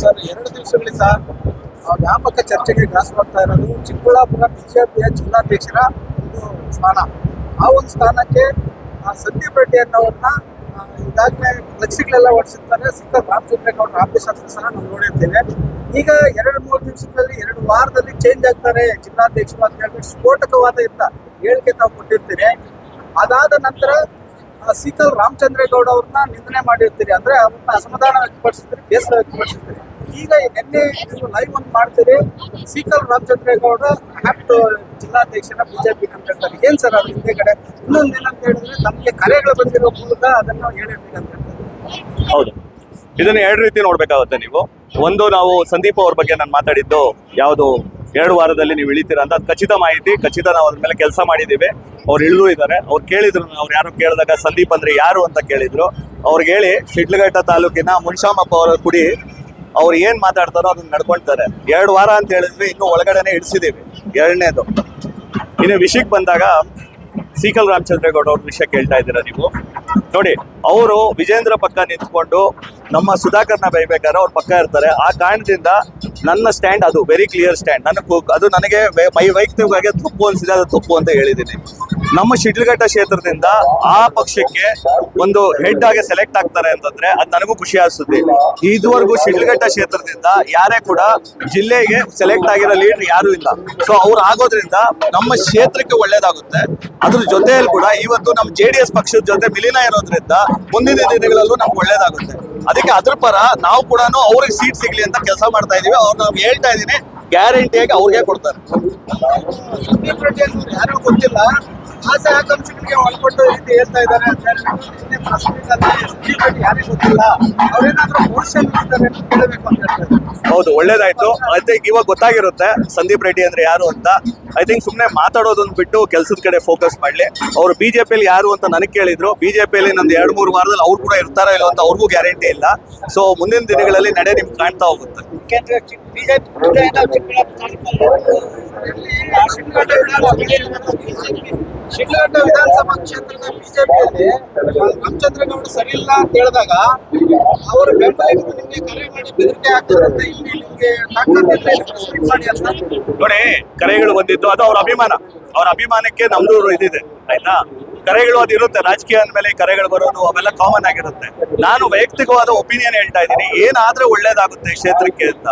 Sir ಎರಡು ದಿವಸಗಳಿಂದ ಆ, ವ್ಯಾಪಕ ಚರ್ಚೆಗೆ ಗ್ರಾಸವಾಗ್ತಾ ಇರೋದು. ಚಿಕ್ಕಬಳ್ಳಾಪುರ ಬಿಜೆಪಿಯ ಜಿಲ್ಲಾಧ್ಯಕ್ಷರ ಒಂದು ಸ್ಥಾನ. ಆ ಒಂದು ಸ್ಥಾನಕ್ಕೆ ಸಂದೀಪ್ ರೆಡ್ಡಿ ಅನ್ನೋರನ್ನ ಈಗಾಗಲೇ ಫ್ಲೆಕ್ಸಿಗಳೆಲ್ಲ ಹೊಡಿಸಿರ್ತಾರೆ ಸಿಕ್ಕ ರಾಮಚಂದ್ರೇಗೌಡರ ಆಫೀಸ್ ಹತ್ರ ಸಹ ನಾವು ನೋಡಿರ್ತೇವೆ. ಈಗ ಎರಡು ಮೂರು ದಿವಸಗಳಲ್ಲಿ ಎರಡು ವಾರದಲ್ಲಿ ಚೇಂಜ್ ಆಗ್ತಾರೆ ಜಿಲ್ಲಾಧ್ಯಕ್ಷರು ಅಂತ ಹೇಳ್ಬಿಟ್ಟು ಸ್ಫೋಟಕವಾದ ಇಂತ ಹೇಳಿಕೆ ತಾವು ಕೊಟ್ಟಿರ್ತೀರಿ. ಅದಾದ ನಂತರ ಆ, ಸಿಕಲ್ ರಾಮಚಂದ್ರೇಗೌಡ ಅವ್ರನ್ನ ನಿಂದನೆ ಮಾಡಿರ್ತೀರಿ. ಅಂದ್ರೆ ಅವ್ರನ್ನ ಅಸಮಾಧಾನ ವ್ಯಕ್ತಪಡಿಸಿರ್ತೀರಿ ಬೇಸರ ವ್ಯಕ್ತಪಡಿಸಿರ್ತೀರಿ. ಈಗ ನಿನ್ನೆ ಲೈವ್ ಒಂದು ಮಾಡ್ತೀರಿ. ಸೀಕಲ್ ರಾಮಚಂದ್ರೇಗೌಡ ಆಪ್ಟ್ ಜಿಲ್ಲಾಧ್ಯಕ್ಷರ ಬಿಜೆಪಿ ಅಂತ ಹೇಳ್ತಾರೆ ಏನ್ ಸರ್ ಅದ್ರ ಹಿಂದೆಗಡೆ? ಇನ್ನೊಂದು ಏನಂತ ಹೇಳಿದ್ರೆ ನಮಗೆ ಕರೆಗಳು ಬಂದಿರೋ ಮೂಲಕ ಅದನ್ನ ಹೇಳಿರ್ತೀವಿ ಅಂತ ಹೇಳ್ತಾರೆ. ಹೌದು. ಇದನ್ನ ಎರಡು ರೀತಿ ನೋಡ್ಬೇಕಾಗುತ್ತೆ ನೀವು. ಒಂದು ನಾವು ಸಂದೀಪ್ ಅವ್ರ ಬಗ್ಗೆ ನಾನು ಮಾತಾಡಿದ್ದು ಯಾವುದು ಎರಡು ವಾರದಲ್ಲಿ ನೀವು ಇಳಿತೀರಾ ಅಂತ, ಅದು ಖಚಿತ ಮಾಹಿತಿ, ಖಚಿತ ನಾವು ಅದ್ರ ಮೇಲೆ ಕೆಲಸ ಮಾಡಿದ್ದೀವಿ ಅವ್ರು ಇಳಿದು ಇದ್ದಾರೆ ಅವ್ರು ಕೇಳಿದ್ರು, ಅವ್ರು ಯಾರು ಕೇಳಿದಾಗ ಸಂದೀಪ್ ಅಂದ್ರೆ ಯಾರು ಅಂತ ಕೇಳಿದ್ರು. ಅವ್ರಿಗೆ ಹೇಳಿ, ಶಿಡ್ಲಘಟ್ಟ ತಾಲೂಕಿನ ಮುನ್ಶಾಮಪ್ಪ ಅವರ ಕುಡಿ ಅವ್ರು ಏನ್ ಮಾತಾಡ್ತಾರೋ ಅದನ್ನ ನಡ್ಕೊಳ್ತಾರೆ. ಎರಡು ವಾರ ಅಂತ ಹೇಳಿದ್ವಿ, ಇನ್ನು ಒಳಗಡೆನೆ ಇಡಿಸಿದೀವಿ. ಎರಡನೇದು. ಇನ್ನು ವಿಷಯಕ್ಕೆ ಬಂದಾಗ ಸೀಕಲ್ ರಾಮಚಂದ್ರೇಗೌಡ ಅವ್ರ ವಿಷಯ ಕೇಳ್ತಾ ಇದ್ದೀರಾ ನೀವು? ನೋಡಿ, ಅವರು ವಿಜೇಂದ್ರ ಪಕ್ಕ ನಿಂತ್ಕೊಂಡು ನಮ್ಮ ಸುಧಾಕರ್ನ ಬೈಬೇಕಾದ್ರೆ ಅವ್ರ ಪಕ್ಕ ಇರ್ತಾರೆ. ಆ ಕಾರಣದಿಂದ ನನ್ನ ಸ್ಟ್ಯಾಂಡ್ ಅದು ವೆರಿ ಕ್ಲಿಯರ್ ಸ್ಟ್ಯಾಂಡ್ ನನಗೆ ಅದು ನನಗೆ ಮೈ ವೈಯಕ್ತಿಕವಾಗಿ ತಪ್ಪು ಅನಿಸಿದೆ, ಅದು ತಪ್ಪು ಅಂತ ಹೇಳಿದ್ದೀನಿ. ನಮ್ಮ ಶಿಡ್ಲಘಟ್ಟ ಕ್ಷೇತ್ರದಿಂದ ಆ ಪಕ್ಷಕ್ಕೆ ಒಂದು ಹೆಡ್ ಆಗಿ ಸೆಲೆಕ್ಟ್ ಆಗ್ತಾರೆ ಅಂತಂದ್ರೆ ಅದು ನನಗೂ ಖುಷಿ ಅನಿಸುತ್ತೆ. ಇದುವರೆಗೂ ಶಿಡ್ಲಘಟ್ಟ ಕ್ಷೇತ್ರದಿಂದ ಯಾರೇ ಕೂಡ ಜಿಲ್ಲೆಗೆ ಸೆಲೆಕ್ಟ್ ಆಗಿರೋ ಲೀಡರ್ ಯಾರು ಇಲ್ಲ. ಸೊ ಅವ್ರು ಆಗೋದ್ರಿಂದ ನಮ್ಮ ಕ್ಷೇತ್ರಕ್ಕೆ ಒಳ್ಳೇದಾಗುತ್ತೆ. ಅದ್ರ ಜೊತೆಯಲ್ಲಿ ಕೂಡ ಇವತ್ತು ನಮ್ಮ ಜೆ ಡಿ ಎಸ್ ಪಕ್ಷದ ಜೊತೆ ವಿಲೀನ ಇರೋದ್ರಿಂದ ಮುಂದಿನ ದಿನಗಳಲ್ಲೂ ನಮ್ಗೆ ಒಳ್ಳೇದಾಗುತ್ತೆ. ಅದಕ್ಕೆ ಅದ್ರ ಪರ ನಾವು ಕೂಡ ಅವ್ರಿಗೆ ಸೀಟ್ ಸಿಗ್ಲಿ ಅಂತ ಕೆಲಸ ಮಾಡ್ತಾ ಇದೀವಿ. ಅವ್ರು ನಾವು ಹೇಳ್ತಾ ಇದೀನಿ ಗ್ಯಾರಂಟಿಯಾಗಿ ಅವ್ರಿಗೆ ಕೊಡ್ತಾರೆ. ಸುದೀಪ್ ರೆಡ್ಡಿ ಅನ್ನೋರು ಯಾರು ಗೊತ್ತಿಲ್ಲ. ಆಸೆ ಆಕಾಂಕ್ಷೆಗಳಿಗೆ ಒಳಪಟ್ಟು ರೀತಿ ಹೇಳ್ತಾ ಇದ್ದಾರೆ ಅಂತ ಅಲ್ಲಿ ರೆಡ್ಡಿ ಯಾರಿಗೂ ಗೊತ್ತಿಲ್ಲ. ಅವ್ರೇನಾದ್ರೂ ಮೋಷನ್ ಇದ್ದಾರೆ ಅಂತ ಕೇಳಬೇಕು ಅಂತ ಹೇಳ್ತಾರೆ ಹೌದು ಒಳ್ಳೇದಾಯ್ತು. ಐ ಥಿಂಕ್ ಇವಾಗ ಗೊತ್ತಾಗಿರುತ್ತೆ ಸಂದೀಪ್ ರೆಡ್ಡಿ ಅಂದ್ರೆ ಯಾರು ಅಂತ. ಐ ಥಿಂಕ್ ಸುಮ್ಮನೆ ಮಾತಾಡೋದನ್ನ ಬಿಟ್ಟು ಕೆಲಸದ ಕಡೆ ಫೋಕಸ್ ಮಾಡ್ಲಿ. ಅವ್ರು ಬಿಜೆಪಿಯಲ್ಲಿ ಯಾರು ಅಂತ ನನಗೆ ಕೇಳಿದ್ರು. ಬಿಜೆಪಿಯಲ್ಲಿ ನಂದು ಎರಡು ಮೂರು ವಾರದಲ್ಲಿ ಅವ್ರು ಕೂಡ ಇರ್ತಾರೋ ಇಲ್ಲ ಅಂತ ಅವ್ರಿಗೂ ಗ್ಯಾರಂಟಿ ಇಲ್ಲ. ಸೊ ಮುಂದಿನ ದಿನಗಳಲ್ಲಿ ನಡೆ ನಿಮ್ಗೆ ಕಾಣ್ತಾ ಹೋಗುತ್ತೆ. ಬಿಜೆಪಿ ಶಿಡ್ಲಘಟ್ಟ ವಿಧಾನಸಭಾ ಕ್ಷೇತ್ರದ ಬಿಜೆಪಿಯಲ್ಲಿ ರಾಮಚಂದ್ರಗೌಡ ಸರಿ ಇಲ್ಲ ಅಂತ ಹೇಳಿದಾಗ ಅವರ ಬೆಂಬಲಿಗರು ನಿಮಗೆ ಕರೆ ಮಾಡಿ ಬೆದರಿಕೆ ಹಾಕಿದ್ರಂತೆ ಇಲ್ಲಿ ನಿಮಗೆ ಮಾಡಿ ಅಂತ. ನೋಡಿ, ಕರೆಗಳು ಬಂದಿದ್ದು ಅದು ಅವ್ರ ಅಭಿಮಾನ. ಅವ್ರ ಅಭಿಮಾನಕ್ಕೆ ನಮ್ದು ಇದಿದೆ, ಆಯ್ತಾ? ಕರೆಗಳು ಅದು ಇರುತ್ತೆ, ರಾಜಕೀಯ ಅಂದಮೇಲೆ ಕರೆಗಳು ಬರೋದು ಅವೆಲ್ಲ ಕಾಮನ್ ಆಗಿರುತ್ತೆ. ನಾನು ವೈಯಕ್ತಿಕವಾದ ಒಪಿನಿಯನ್ ಹೇಳ್ತಾ ಇದ್ದೀನಿ, ಏನಾದ್ರೆ ಒಳ್ಳೇದಾಗುತ್ತೆ ಕ್ಷೇತ್ರಕ್ಕೆ ಅಂತ.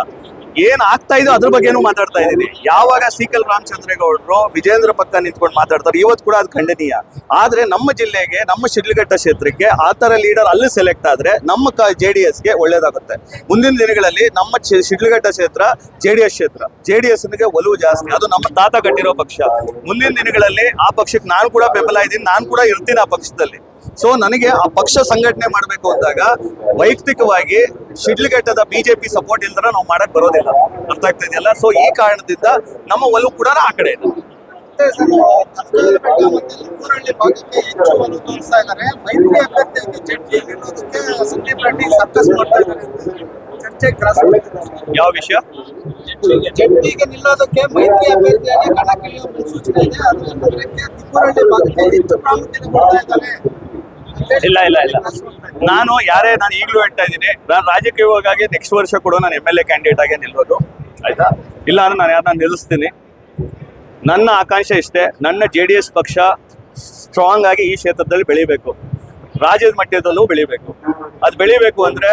ಏನ್ ಆಗ್ತಾ ಇದೋ ಅದ್ರ ಬಗ್ಗೆನೂ ಮಾತಾಡ್ತಾ ಇದ್ದೀನಿ. ಯಾವಾಗ ಸೀಕಲ್ ರಾಮಚಂದ್ರೇಗೌಡರು ವಿಜೇಂದ್ರ ಪಕ್ಕ ನಿಂತ್ಕೊಂಡು ಮಾತಾಡ್ತಾರೆ, ಇವತ್ತು ಕೂಡ ಅದು ಖಂಡನೀಯ. ಆದ್ರೆ ನಮ್ಮ ಜಿಲ್ಲೆಗೆ, ನಮ್ಮ ಶಿಡ್ಲಘಟ್ಟ ಕ್ಷೇತ್ರಕ್ಕೆ ಆ ತರ ಲೀಡರ್ ಅಲ್ಲಿ ಸೆಲೆಕ್ಟ್ ಆದ್ರೆ ನಮ್ಮ ಜೆ ಡಿ ಎಸ್ಗೆ ಒಳ್ಳೇದಾಗುತ್ತೆ. ಮುಂದಿನ ದಿನಗಳಲ್ಲಿ ನಮ್ಮ ಶಿಡ್ಲಘಟ್ಟ ಕ್ಷೇತ್ರ ಜೆ ಡಿ ಎಸ್ ಕ್ಷೇತ್ರ. ಜೆ ಡಿ ಎಸ್ ಒಲವು ಜಾಸ್ತಿ, ಅದು ನಮ್ಮ ತಾತ ಕಟ್ಟಿರೋ ಪಕ್ಷ. ಮುಂದಿನ ದಿನಗಳಲ್ಲಿ ಆ ಪಕ್ಷಕ್ಕೆ ನಾನು ಕೂಡ ಬೆಂಬಲ ಇದ್ದೀನಿ, ನಾನು ಕೂಡ ಇರ್ತೀನಿ ಆ ಪಕ್ಷದಲ್ಲಿ. ಸೊ ನನಗೆ ಆ ಪಕ್ಷ ಸಂಘಟನೆ ಮಾಡಬೇಕು ಅಂದಾಗ ವೈಯಕ್ತಿಕವಾಗಿ ಶಿಡ್ಲಘಟ್ಟದ ಬಿಜೆಪಿ ಸಪೋರ್ಟ್ ಇಲ್ದರ ನಾವು ಮಾಡಕ್ ಬರೋದಿಲ್ಲ. ಅರ್ಥ ಆಗ್ತಾ ಇದೆಯಲ್ಲ? ಸೊ ಈ ಕಾರಣದಿಂದ ನಮ್ಮ ಒಲವು ಕೂಡ ಆ ಕಡೆ ಇದೆ. ಯಾವ ವಿಷಯ? ನಿಲ್ಲೋದಕ್ಕೆ ಮೈತ್ರಿ ಅಭ್ಯರ್ಥಿಯಾಗಿ ಕಣಕ್ಕಿಳಿಯುವ ಸೂಚನೆ ಇದೆ. ಅದು ಭಾಗಕ್ಕೆ ಹೆಚ್ಚು ಪ್ರಾಮುಖ್ಯತೆ ಕೊಡ್ತಾ ಇದ್ದಾರೆ. ಇಲ್ಲ ಇಲ್ಲ ಇಲ್ಲ. ನಾನು ಯಾರೇ ನಾನು ಈಗಲೂ ಹೇಳ್ತಾ ಇದ್ದೀನಿ. ನಾನು ಹೋಗಾಗಿ ನೆಕ್ಸ್ಟ್ ವರ್ಷ ಕೂಡ ನಾನು ಎಂ ಎಲ್ ಎ ಕ್ಯಾಂಡಿಡೇಟ್ ಆಗಿ ನಿಲ್ಬೋದು. ಆಯ್ತಾ? ಇಲ್ಲ ಅಂದ್ರೆ ನಾನು ಯಾರನ್ನ ನಿಲ್ಲಿಸ್ತೀನಿ. ನನ್ನ ಆಕಾಂಕ್ಷೆ ಇಷ್ಟೇ, ನನ್ನ ಜೆ ಡಿ ಎಸ್ ಪಕ್ಷ ಸ್ಟ್ರಾಂಗ್ ಆಗಿ ಈ ಕ್ಷೇತ್ರದಲ್ಲಿ ಬೆಳಿಬೇಕು. ರಾಜ್ಯದ ಮಟ್ಟದಲ್ಲೂ ಬೆಳಿಬೇಕು. ಅದು ಬೆಳಿಬೇಕು ಅಂದ್ರೆ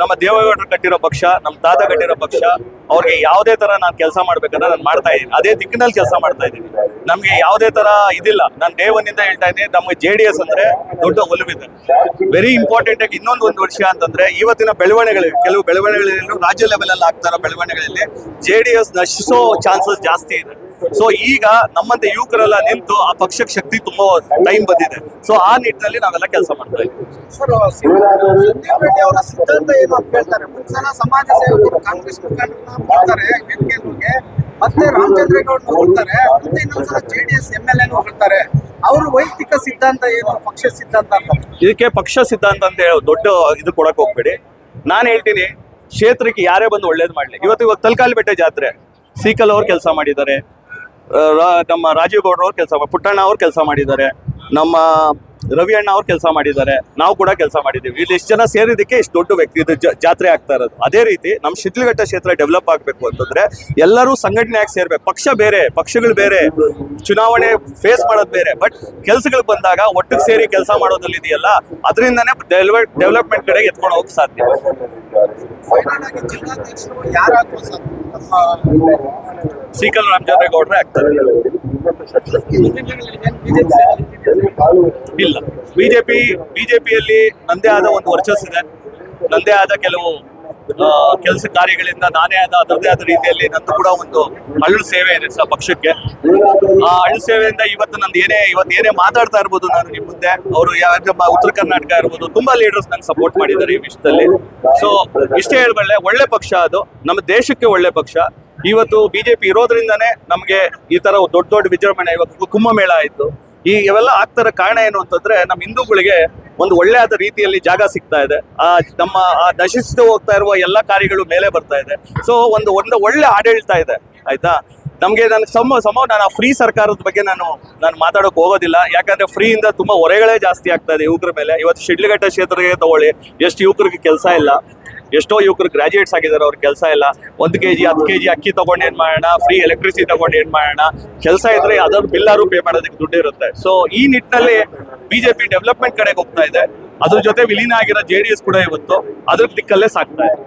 ನಮ್ಮ ದೇವೇಗೌಡರು ಕಟ್ಟಿರೋ ಪಕ್ಷ, ನಮ್ಮ ತಾತ ಕಟ್ಟಿರೋ ಪಕ್ಷ, ಅವ್ರಿಗೆ ಯಾವುದೇ ತರ ನಾನು ಕೆಲಸ ಮಾಡ್ಬೇಕಂದ್ರೆ ನಾನು ಮಾಡ್ತಾ ಇದ್ದೀನಿ. ಅದೇ ದಿಕ್ಕಿನಲ್ಲಿ ಕೆಲಸ ಮಾಡ್ತಾ ಇದ್ದೀನಿ. ನಮ್ಗೆ ಯಾವುದೇ ತರ ಇದಿಲ್ಲ. ನಾನು ಡೇ ಹೇಳ್ತಾ ಇದ್ದೀನಿ, ನಮ್ಗೆ ಜೆ ಡಿ ಎಸ್ ಅಂದ್ರೆ ದೊಡ್ಡ ಒಲುವಿದೆ. ವೆರಿ ಇಂಪಾರ್ಟೆಂಟ್ ಆಗಿ ಇನ್ನೊಂದು ಒಂದು ವರ್ಷ ಅಂತಂದ್ರೆ, ಇವತ್ತಿನ ಬೆಳವಣಿಗೆಗಳು, ಕೆಲವು ಬೆಳವಣಿಗೆಗಳಲ್ಲಿ ರಾಜ್ಯ ಲೆವೆಲ್ ಅಲ್ಲಿ ಆಗ್ತಾ ಇರೋ ಬೆಳವಣಿಗೆಗಳಲ್ಲಿ ಜೆ ಡಿ ಎಸ್ ನಶಿಸೋ ಚಾನ್ಸಸ್ ಜಾಸ್ತಿ ಇದೆ. ಸೊ ಈಗ ನಮ್ಮಂತೆ ಯುವಕರೆಲ್ಲ ನಿಂತು ಆ ಪಕ್ಷಕ್ಕೆ ಶಕ್ತಿ ತುಂಬಾ ಟೈಮ್ ಬಂದಿದೆ. ಸೊ ಆ ನಿಟ್ಟಿನಲ್ಲಿ ನಾವೆಲ್ಲ ಕೆಲಸ ಮಾಡ್ತಾ ಇದ್ದೀವಿ. ಅವರ ಸಿದ್ಧಾಂತ ಏನು ಅಂತ ಹೇಳ್ತಾರೆ? ಜನ ಸಮಾಜ ಸೇವಕರು ಕಾಂಗ್ರೆಸ್ ಮುಖಂಡರನ್ನ ಮಾಡ್ತಾರೆ ಮತ್ತೆ ರಾಮಚಂದ್ರೇಗೌಡ ಹೊಗಳ್ತಾರೆ ಮತ್ತೆ ಇನ್ನೊಂದ್ಸಲ ಜೆಡಿಎಸ್ ಎಂ ಎಲ್ ಎನು ಹೊಗಳ್ತಾರೆ ಅವ್ರ ವೈಯಕ್ತಿಕ ಸಿದ್ಧಾಂತ ಏನು ಪಕ್ಷ ಸಿದ್ಧಾಂತ ಅಂತ? ಇದಕ್ಕೆ ಪಕ್ಷ ಸಿದ್ಧಾಂತ ಅಂತ ಹೇಳಿ ದೊಡ್ಡ ಇದು ಕೊಡಕ್ ಹೋಗ್ಬೇಡಿ. ನಾನು ಹೇಳ್ತೀನಿ ಕ್ಷೇತ್ರಕ್ಕೆ ಯಾರೇ ಬಂದು ಒಳ್ಳೇದು ಮಾಡ್ಲಿ. ಇವತ್ತು ಇವಾಗ ತಲಕಾಲ್ ಬೆಟ್ಟ ಜಾತ್ರೆ ಸೀಕಲ್ ಅವ್ರು ಕೆಲಸ ಮಾಡಿದ್ದಾರೆ. ನಮ್ಮ ರಾಜೀವ್ ಗೌಡ್ರ ಅವ್ರು ಕೆಲಸ ಪುಟ್ಟಣ್ಣ ಅವ್ರು ಕೆಲಸ ಮಾಡಿದ್ದಾರೆ. ನಮ್ಮ ರವಿ ಅಣ್ಣ ಅವ್ರು ಕೆಲಸ ಮಾಡಿದ್ದಾರೆ. ನಾವು ಕೂಡ ಕೆಲಸ ಮಾಡಿದ್ದೀವಿ. ಇಲ್ಲಿ ಎಷ್ಟು ಜನ ಸೇರಿದಕ್ಕೆ ಇಷ್ಟು ದೊಡ್ಡ ವ್ಯಕ್ತಿ, ಇದು ಜಾತ್ರೆ ಆಗ್ತಾ ಇರೋದು. ಅದೇ ರೀತಿ ನಮ್ಮ ಶಿಡ್ಲಘಟ್ಟ ಕ್ಷೇತ್ರ ಡೆವಲಪ್ ಆಗಬೇಕು ಅಂತಂದ್ರೆ ಎಲ್ಲರೂ ಸಂಘಟನೆಯಾಗಿ ಸೇರ್ಬೇಕು. ಪಕ್ಷ ಬೇರೆ, ಪಕ್ಷಗಳು ಬೇರೆ. ಚುನಾವಣೆ ಫೇಸ್ ಮಾಡೋದು ಬೇರೆ. ಬಟ್ ಕೆಲಸಗಳು ಬಂದಾಗ ಒಟ್ಟಿಗೆ ಸೇರಿ ಕೆಲಸ ಮಾಡೋದ್ರಲ್ಲಿ ಇದೆಯಲ್ಲ, ಅದರಿಂದನೇ ಡೆವಲಪ್ಮೆಂಟ್ ಕಡೆಗೆ ಎತ್ಕೊಂಡು ಹೋಗಕ್ಕೆ ಸಾಧ್ಯ. ಸರ್ ಸೀಕಲ್ ರಾಮಚಂದ್ರೇಗೌಡ್ರೆ ಆಗ್ತಾರೆ. ಇಲ್ಲ. ಬಿಜೆಪಿ, ಬಿಜೆಪಿಯಲ್ಲಿ ನಂದೇ ಆದ ಒಂದು ವರ್ಚಸ್ ಇದೆ. ನಂದೇ ಆದ ಕೆಲವು ಕೆಲಸ ಕಾರ್ಯಗಳಿಂದ ನಾನೇ ಆದ ಅದರದೇ ಆದ ರೀತಿಯಲ್ಲಿ ನಂದು ಕೂಡ ಒಂದು ಅಳ್ಳು ಸೇವೆ ಇದೆ ಸಹ ಪಕ್ಷಕ್ಕೆ. ಆ ಅಳ್ಳು ಸೇವೆಯಿಂದ ಇವತ್ತು ನಂದು ಏನೇ, ಇವತ್ತು ಏನೇ ಮಾತಾಡ್ತಾ ಇರ್ಬೋದು ನಾನು ನಿಮ್ಮ ಮುಂದೆ, ಅವರು ಉತ್ತರ ಕರ್ನಾಟಕ ಇರ್ಬೋದು, ತುಂಬಾ ಲೀಡರ್ಸ್ ನಂಗೆ ಸಪೋರ್ಟ್ ಮಾಡಿದ್ದಾರೆ ಈ ವಿಷಯದಲ್ಲಿ ಸೊ ಇಷ್ಟೇ ಹೇಳ್ಬಲ್ಲೆ, ಒಳ್ಳೆ ಪಕ್ಷ ಅದು. ನಮ್ಮ ದೇಶಕ್ಕೆ ಒಳ್ಳೆ ಪಕ್ಷ. ಇವತ್ತು ಬಿಜೆಪಿ ಇರೋದ್ರಿಂದಾನೇ ನಮಗೆ ಈ ತರ ದೊಡ್ಡ ದೊಡ್ಡ ವಿಜೃಂಭಣೆ ಇವತ್ತು ಕುಂಭಮೇಳ ಆಯಿತು. ಈ ಇವೆಲ್ಲ ಆಗ್ತಾರ ಕಾರಣ ಏನು ಅಂತಂದ್ರೆ ನಮ್ಮ ಹಿಂದೂಗಳಿಗೆ ಒಂದು ಒಳ್ಳೆ ಆದ ರೀತಿಯಲ್ಲಿ ಜಾಗ ಸಿಗ್ತಾ ಇದೆ. ಆ ನಮ್ಮ ಆ ನಶಿಸ್ತು ಹೋಗ್ತಾ ಇರುವ ಎಲ್ಲ ಕಾರ್ಯಗಳು ಮೇಲೆ ಬರ್ತಾ ಇದೆ. ಸೊ ಒಂದು ಒಂದು ಒಳ್ಳೆ ಆಡಳಿತ ಇದೆ. ಆಯ್ತಾ? ನಮಗೆ ನನ್ನ ಸಮ ಸಮ ನಾನು ಆ ಫ್ರೀ ಸರ್ಕಾರದ ಬಗ್ಗೆ ನಾನು ನಾನು ಮಾತಾಡೋಕೆ ಹೋಗೋದಿಲ್ಲ. ಯಾಕಂದ್ರೆ ಫ್ರೀ ಇಂದ ತುಂಬಾ ಹೊರೆಗಳೇ ಜಾಸ್ತಿ ಆಗ್ತಾ ಇದೆ ಯುವಕರ ಮೇಲೆ. ಇವತ್ತು ಶಿಡ್ಲಘಟ್ಟ ಕ್ಷೇತ್ರಕ್ಕೆ ತಗೊಳ್ಳಿ. ಎಷ್ಟು ಯುವಕರಿಗೆ ಕೆಲಸ ಇಲ್ಲ. ಎಷ್ಟೋ ಯುವಕರು ಗ್ರಾಜುಯೇಟ್ಸ್ ಆಗಿದ್ದಾರೆ, ಅವ್ರ ಕೆಲಸ ಇಲ್ಲ. ಒಂದು ಕೆ ಜಿ ಹತ್ತು ಕೆ ಜಿ ಅಕ್ಕಿ ತಗೊಂಡು ಏನ್ ಮಾಡೋಣ ಫ್ರೀ ಎಲೆಕ್ಟ್ರಿಸಿಟಿ ತಗೊಂಡು ಏನ್ ಮಾಡೋಣ. ಕೆಲಸ ಇದ್ರೆ ಅದರ ಬಿಲ್ಲಾರು ಪೇ ಮಾಡೋದಕ್ಕೆ ದುಡ್ಡು ಇರುತ್ತೆ. ಸೊ ಈ ನಿಟ್ಟಿನಲ್ಲಿ ಬಿಜೆಪಿ ಡೆವಲಪ್ಮೆಂಟ್ ಕಡೆಗೆ ಹೋಗ್ತಾ ಇದೆ. ಅದ್ರ ಜೊತೆ ವಿಲೀನ ಆಗಿರೋ ಜೆ ಡಿ ಎಸ್ ಕೂಡ ಇವತ್ತು. ಅದ್ರ ದಿಕ್ಕಲ್ಲೇ ಸಾಕ್ತಾ ಇದೆ.